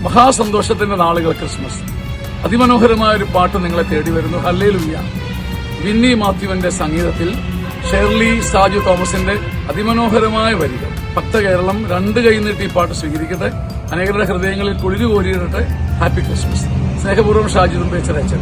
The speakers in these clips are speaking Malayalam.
മഹാസന്തോഷത്തിന്റെ നാളുകൾ ക്രിസ്മസ്. അതിമനോഹരമായ ഒരു പാട്ട് നിങ്ങളെ തേടി വരുന്നു. ഹല്ലേലൂയ. വിന്നി മാത്യുവിന്റെ സംഗീതത്തിൽ ഷെർലി സാജു തോമസിന്റെ അതിമനോഹരമായ വരികൾ. ഭക്ത കേരളം രണ്ട് കൈ നീട്ടി ഈ പാട്ട് സ്വീകരിക്കട്ടെ. അനേകരുടെ ഹൃദയങ്ങളിൽ കുളിരു കോരിയിടട്ടെ ഹാപ്പി ക്രിസ്മസ് സ്നേഹപൂർവം ഷാജിദും പേച്ചറച്ചൻ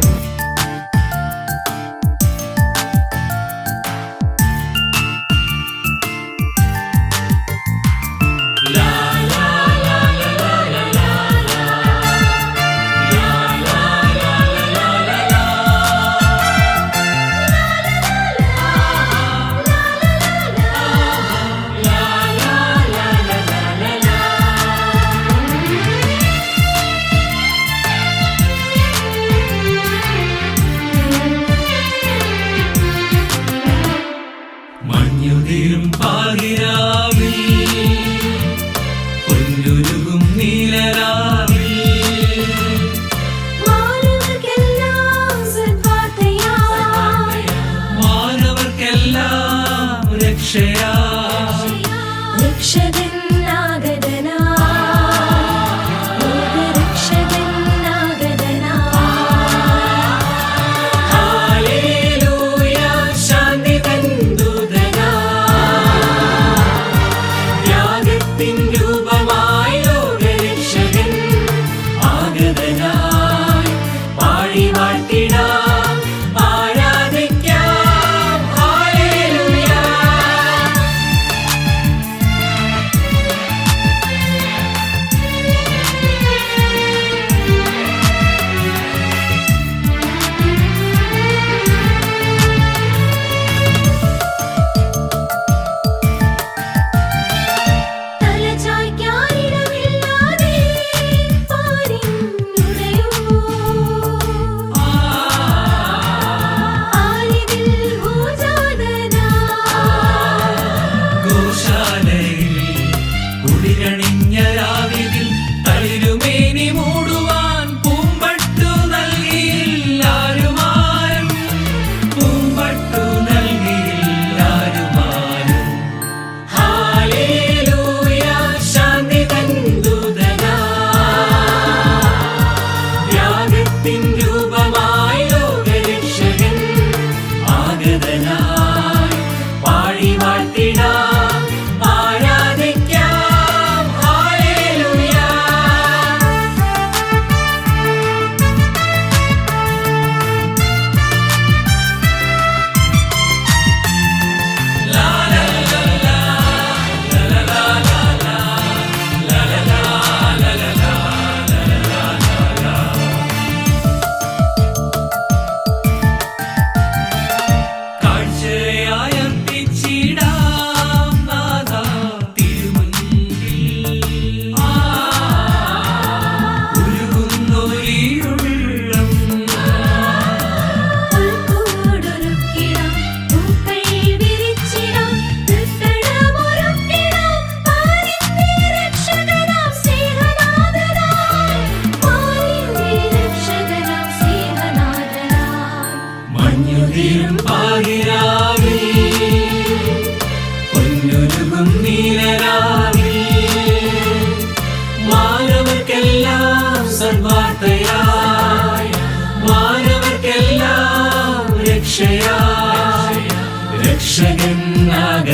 അതിരും പാതിരാവിൽ. പൊന്നുരുകും നീലരാവിൽ. മാനവർക്കെല്ലാം രക്ഷയാ. രക്ഷയാ.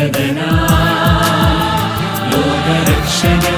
ലോകരക്ഷകനാ ലോകരക്ഷകൻ